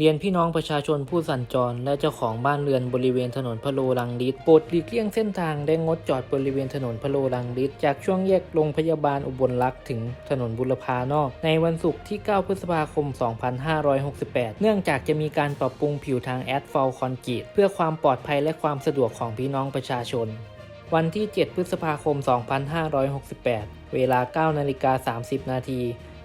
เรียนพี่น้องประชาชนผู้สัญจร และเจ้าของบ้านเรือนบริเวณถนนพะโลลังลิตโปรดหลีกเลี่ยงเส้นทางและงดจอดบริเวณถนนพะโลลังลิตจากช่วงแยกโรงพยาบาลอุบลรักษ์ถึงถนนบุรพานอก ในวันศุกร์ที่ 9 พฤษภาคม 2568 เนื่องจากจะมีการปรับปรุงผิวทางแอสฟัลต์คอนกรีตเพื่อความปลอดภัยและความสะดวกของพี่น้องประชาชน วันที่ 7 พฤษภาคม 2568 เวลา 9 นาฬิกา 30 นาที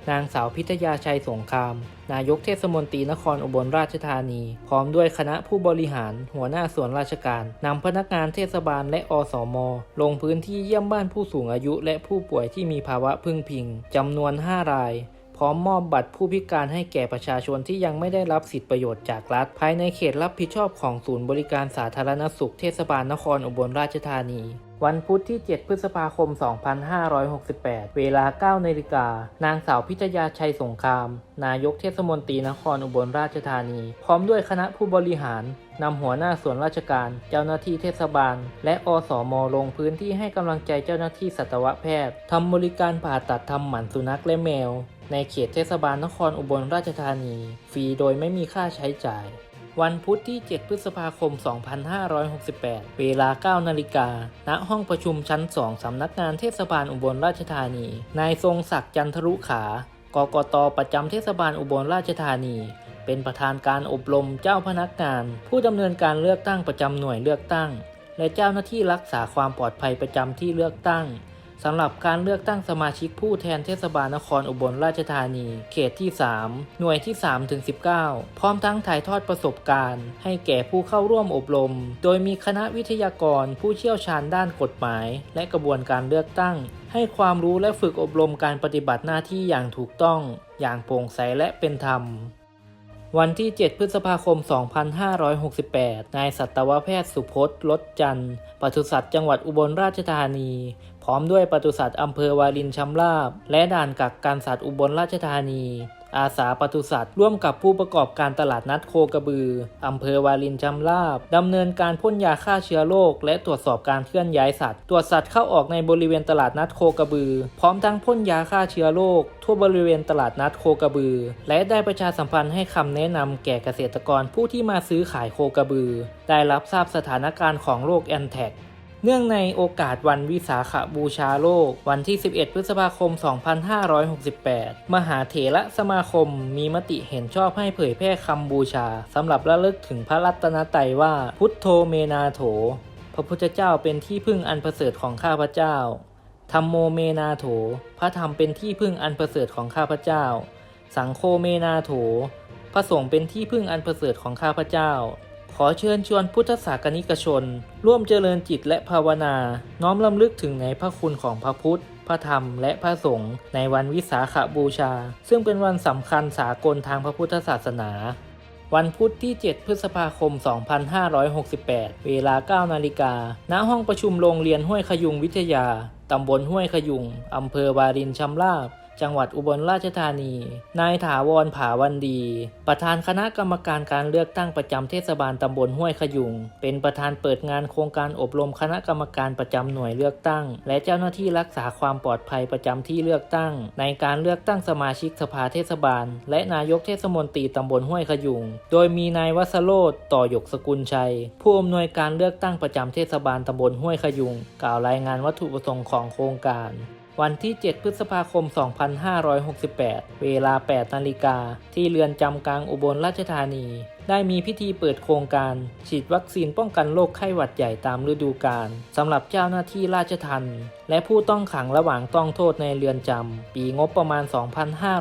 นางสาวพิทยาชัยสงคราม นายกเทศมนตรีนครอุบลราชธานี พร้อมด้วยคณะผู้บริหาร หัวหน้าส่วนราชการนำพนักงานเทศบาลและอสม ลงพื้นที่เยี่ยมบ้านผู้สูงอายุ และผู้ป่วยที่มีภาวะพึ่งพิงจำนวน 5 ราย พร้อมมอบบัตรผู้พิการให้แก่ประชาชนที่ยังไม่ได้รับสิทธิประโยชน์จากรัฐ ภายในเขตรับผิดชอบของศูนย์บริการสาธารณสุขเทศบาลนครอุบลราชธานี วันพุธที่ 7 พฤษภาคม 2568 เวลา 9 นาฬิกา นางสาวพิทยาชัยสงคราม นายกเทศมนตรีนครอุบลราชธานี พร้อมด้วยคณะผู้บริหารนำหัวหน้าส่วนราชการ เจ้าหน้าที่เทศบาล และอสมลงพื้นที่ให้กำลังใจเจ้าหน้าที่สัตวแพทย์ทำบริการผ่าตัดทำหมันสุนัขและแมว ในเขตเทศบาลนครอุบลราชธานี ฟรีโดยไม่มีค่าใช้จ่าย วันพุธที่ 7 พฤษภาคม 2568 เวลา 9 นาฬิกา ณ ห้องประชุมชั้น 2 สำนักงานเทศบาลอุบลราชธานี นายทรงศักดิ์จันทรุขากกต ประจำเทศบาลอุบลราชธานี เป็นประธานการอบรมเจ้าพนักงาน ผู้ดำเนินการเลือกตั้งประจำหน่วยเลือกตั้ง และเจ้าหน้าที่รักษาความปลอดภัยประจำที่เลือกตั้ง สำหรับการเลือกตั้งสมาชิกผู้แทนเทศบาลนครอุบลราชธานี เขตที่ 3 หน่วยที่3ถึง19 พร้อมทั้งถ่ายทอดประสบการณ์ ให้แก่ผู้เข้าร่วมอบรม โดยมีคณะวิทยากรผู้เชี่ยวชาญด้านกฎหมาย และกระบวนการเลือกตั้ง ให้ความรู้และฝึกอบรมการปฏิบัติหน้าที่อย่างถูกต้อง อย่างโปร่งใสและเป็นธรรม วันที่ 7 พฤษภาคม 2568 นายสัตวแพทย์สุพจน์ลดจันทร์ปศุสัตว์จังหวัดอุบลราชธานี พร้อมด้วยปศุสัตว์อำเภอวารินชำราบ และด่านกักกันสัตว์อุบลราชธานี อาสาปศุสัตว์ ร่วมกับผู้ประกอบการตลาดนัดโคกระบือ อำเภอวารินชำราบดำเนินการพ่นยาฆ่าเชื้อโรคและตรวจสอบการเคลื่อนย้ายสัตว์ ตรวจสัตว์เข้าออกในบริเวณตลาดนัดโคกระบือ พร้อมทั้งพ่นยาฆ่าเชื้อโรคทั่วบริเวณตลาดนัดโคกระบือ และได้ประชาสัมพันธ์ให้คำแนะนำแก่เกษตรกรผู้ที่มาซื้อขายโคกระบือ ได้รับทราบสถานการณ์ของโรคแอนแทก เนื่องในโอกาสวันวิสาขบูชาโลก วันที่ 11 พฤษภาคม 2568 มหาเถระสมาคมมีมติเห็นชอบให้เผยแพร่คำบูชาสำหรับระลึกถึงพระรัตนตรัยว่าพุทโธเมนาโถ พระพุทธเจ้าเป็นที่พึ่งอันประเสริฐของข้าพเจ้าธรรมโมเมนาโถ พระธรรมเป็นที่พึ่งอันประเสริฐของข้าพเจ้า สังโฆเมนาโถ พระสงฆ์เป็นที่พึ่งอันประเสริฐของข้าพเจ้า ขอเชิญชวนพุทธศาสนิกชน ร่วมเจริญจิตและภาวนา น้อมลำลึกถึงในพระคุณของพระพุทธ พระธรรม และพระสงฆ์ในวันวิสาขบูชา ซึ่งเป็นวันสำคัญสากลทางพระพุทธศาสนา วันพุธที่ 7 พฤษภาคม 2568 เวลา 9 นาฬิกา ณ ห้องประชุมโรงเรียนห้วยขยุงวิทยา ตำบลห้วยขยุง อำเภอวารินชำราบ จังหวัดอุบลราชธานี นายถาวรผาวันดี ประธานคณะกรรมการการเลือกตั้งประจำเทศบาลตำบลห้วยขยุง เป็นประธานเปิดงานโครงการอบรมคณะกรรมการประจำหน่วยเลือกตั้ง และเจ้าหน้าที่รักษาความปลอดภัยประจำที่เลือกตั้ง ในการเลือกตั้งสมาชิกสภาเทศบาล และนายกเทศมนตรีตำบลห้วยขยุง โดยมีนายวัสโรธต่อหยกสกุลชัย ผู้อำนวยการเลือกตั้งประจำเทศบาลตำบลห้วยขยุง กล่าวรายงานวัตถุประสงค์ของโครงการ วันที่ 7 พฤษภาคม 2568 เวลา 8 นาฬิกา ที่เรือนจำกลางอุบลราชธานี ได้มีพิธีเปิดโครงการ ฉีดวัคซีนป้องกันโรคไข้หวัดใหญ่ตามฤดูกาลสำหรับเจ้าหน้าที่ราชทัณฑ์และผู้ต้องขังระหว่างต้องโทษในเรือนจำ ปีงบประมาณ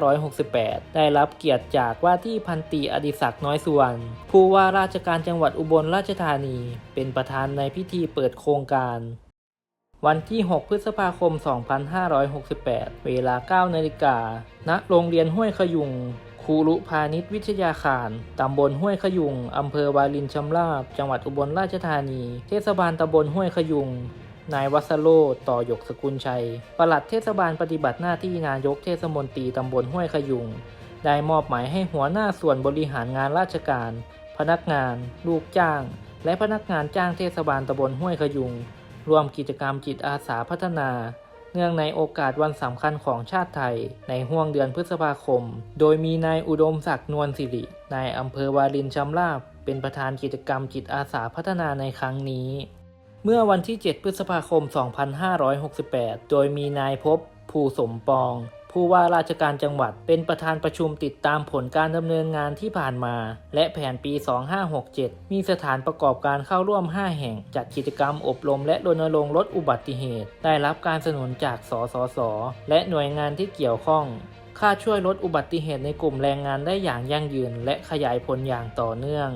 2568 ได้รับเกียรติจากว่าที่พันตีอดิศักดิ์น้อยสุวรรณผู้ว่าราชการจังหวัดอุบลราชธานี เป็นประธานในพิธีเปิดโครงการ วันที่ 6 พฤษภาคม 2568 เวลา 9 นาฬิกา ณ โรงเรียนห้วยขยุงครูรุพาณิชย์วิทยาคาร ตำบลห้วยขยุง อำเภอวารินชำราบ จังหวัดอุบลราชธานี เทศบาลตำบลห้วยขยุง นายวัสโรต่อหยกสกุลชัย ปลัดเทศบาลปฏิบัติหน้าที่นายกเทศมนตรีตำบลห้วยขยุง ได้มอบหมายให้หัวหน้าส่วนบริหารงานราชการ พนักงาน ลูกจ้าง และพนักงานจ้างเทศบาลตำบลห้วยขยุง ร่วมกิจกรรมจิตอาสาพัฒนา เนื่องในโอกาสวันสำคัญของชาติไทย ในห่วงเดือนพฤษภาคม โดยมีนายอุดมศักดิ์นวลสิริ นายอำเภอวารินชำราบ เป็นประธานกิจกรรมจิตอาสาพัฒนาในครั้งนี้ เมื่อวันที่ 7 พฤษภาคม 2568 โดยมีนายพบ ภูสมปอง ผู้ว่าราชการจังหวัดเป็นประธานประชุมติดตามผลการดำเนินงานที่ผ่านมา และแผนปี 2567 มีสถานประกอบการเข้าร่วม 5 แห่ง จัดกิจกรรมอบรมและรณรงค์ลดอุบัติเหตุ ได้รับการสนับสนุนจากสสส และหน่วยงานที่เกี่ยวข้องค่าช่วยลดอุบัติเหตุในกลุ่มแรงงานได้อย่างยั่งยืน และขยายผลอย่างต่อเนื่อง